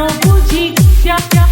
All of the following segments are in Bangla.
não pude te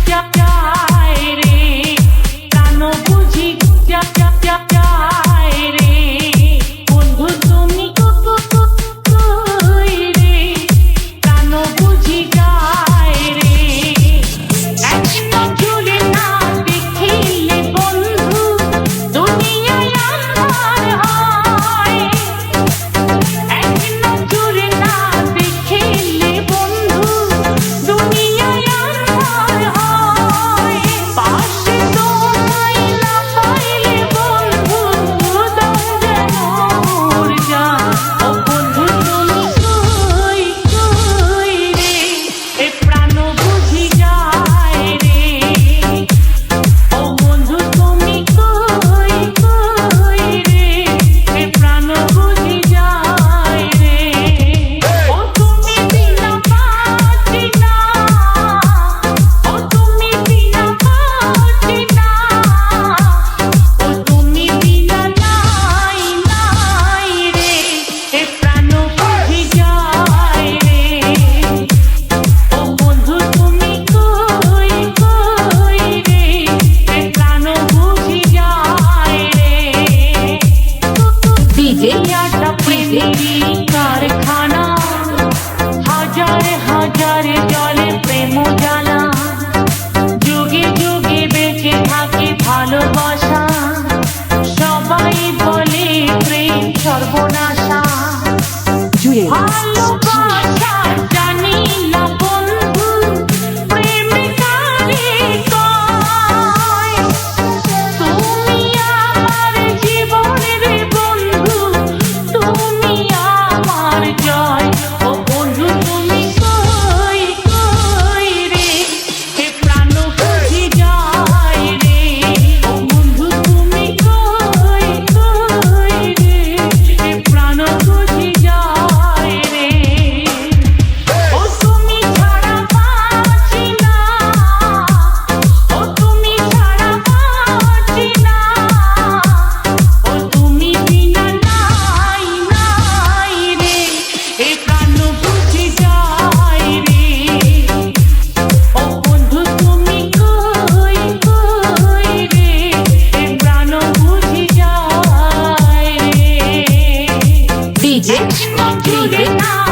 কারখানা হাজারে হাজারে জলে প্রেম জ্বালা। যুগে যুগে বেঁচে থাকে ভালোবাসা সবাই বলে প্রেম সর্বনাশা। ভালো Gente, continue, não.